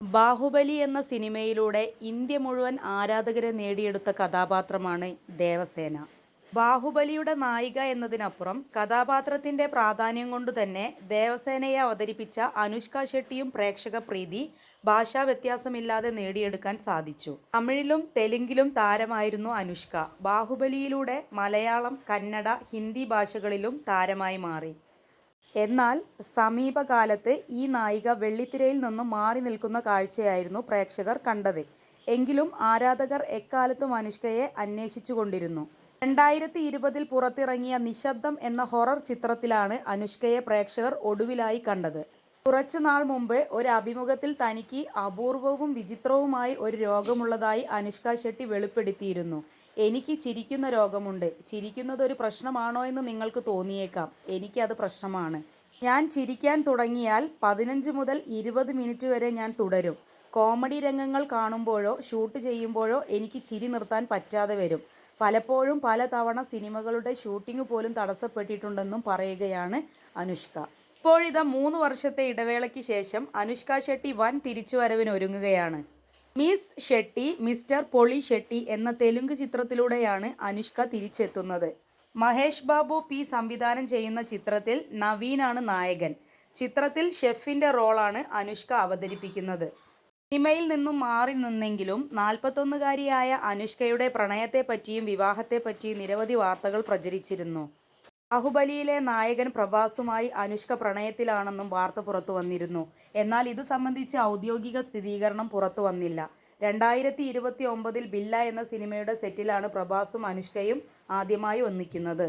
ബാഹുബലി എന്ന സിനിമയിലൂടെ ഇന്ത്യ മുഴുവൻ ആരാധകരെ നേടിയെടുത്ത കഥാപാത്രമാണ് ദേവസേന. ബാഹുബലിയുടെ നായിക എന്നതിനപ്പുറം കഥാപാത്രത്തിന്റെ പ്രാധാന്യം കൊണ്ട് തന്നെ ദേവസേനയെ അവതരിപ്പിച്ച അനുഷ്ക ഷെട്ടിയും പ്രേക്ഷക പ്രീതി ഭാഷാ വ്യത്യാസമില്ലാതെ നേടിയെടുക്കാൻ സാധിച്ചു. തമിഴിലും തെലുങ്കിലും താരമായിരുന്നു അനുഷ്ക. ബാഹുബലിയിലൂടെ മലയാളം കന്നഡ ഹിന്ദി ഭാഷകളിലും താരമായി മാറി. എന്നാൽ സമീപകാലത്ത് ഈ നായിക വെള്ളിത്തിരയിൽ നിന്നും മാറി നിൽക്കുന്ന കാഴ്ചയായിരുന്നു പ്രേക്ഷകർ കണ്ടത്. എങ്കിലും ആരാധകർ എക്കാലത്തും അനുഷ്കയെ അന്വേഷിച്ചു കൊണ്ടിരുന്നു രണ്ടായിരത്തി ഇരുപതിൽ പുറത്തിറങ്ങിയ നിശബ്ദം എന്ന ഹൊറർ ചിത്രത്തിലാണ് അനുഷ്കയെ പ്രേക്ഷകർ ഒടുവിലായി കണ്ടത്. കുറച്ചു നാൾ മുമ്പ് ഒരു അഭിമുഖത്തിൽ തനിക്ക് അപൂർവവും വിചിത്രവുമായി ഒരു രോഗമുള്ളതായി അനുഷ്ക ഷെട്ടി വെളിപ്പെടുത്തിയിരുന്നു. എനിക്ക് ചിരിക്കുന്ന രോഗമുണ്ട്. ചിരിക്കുന്നത് ഒരു പ്രശ്നമാണോ എന്ന് നിങ്ങൾക്ക് തോന്നിയേക്കാം. എനിക്കത് പ്രശ്നമാണ്. ഞാൻ ചിരിക്കാൻ തുടങ്ങിയാൽ പതിനഞ്ച് മുതൽ ഇരുപത് മിനിറ്റ് വരെ ഞാൻ തുടരും. കോമഡി രംഗങ്ങൾ കാണുമ്പോഴോ ഷൂട്ട് ചെയ്യുമ്പോഴോ എനിക്ക് ചിരി നിർത്താൻ പറ്റാതെ വരും. പലപ്പോഴും പലതവണ സിനിമകളുടെ ഷൂട്ടിംഗ് പോലും തടസ്സപ്പെട്ടിട്ടുണ്ടെന്നും പറയുകയാണ് അനുഷ്ക. ഇപ്പോഴിതാ മൂന്ന് വർഷത്തെ ഇടവേളയ്ക്ക് ശേഷം അനുഷ്ക ഷെട്ടി വൻ തിരിച്ചുവരവിന് ഒരുങ്ങുകയാണ് മിസ് ഷെട്ടി മിസ്റ്റർ പൊളി ഷെട്ടി എന്ന തെലുങ്ക് ചിത്രത്തിലൂടെയാണ് അനുഷ്ക തിരിച്ചെത്തുന്നത്. മഹേഷ് ബാബു പി സംവിധാനം ചെയ്യുന്ന ചിത്രത്തിൽ നവീനാണ് നായകൻ. ചിത്രത്തിൽ ഷെഫിന്റെ റോളാണ് അനുഷ്ക അവതരിപ്പിക്കുന്നത്. സിനിമയിൽ നിന്നും മാറി നിന്നെങ്കിലും നാൽപ്പത്തൊന്നുകാരിയായ അനുഷ്കയുടെ പ്രണയത്തെപ്പറ്റിയും വിവാഹത്തെപ്പറ്റിയും നിരവധി വാർത്തകൾ പ്രചരിച്ചിരുന്നു. ബാഹുബലിയിലെ നായകൻ പ്രഭാസുമായി അനുഷ്ക പ്രണയത്തിലാണെന്നും വാർത്ത പുറത്തു വന്നിരുന്നു. എന്നാൽ ഇത് സംബന്ധിച്ച് ഔദ്യോഗിക സ്ഥിരീകരണം പുറത്തു വന്നില്ല. രണ്ടായിരത്തി ഇരുപത്തി ഒമ്പതിൽ ബില്ല എന്ന സിനിമയുടെ സെറ്റിലാണ് പ്രഭാസും അനുഷ്കയും ആദ്യമായി ഒന്നിക്കുന്നത്.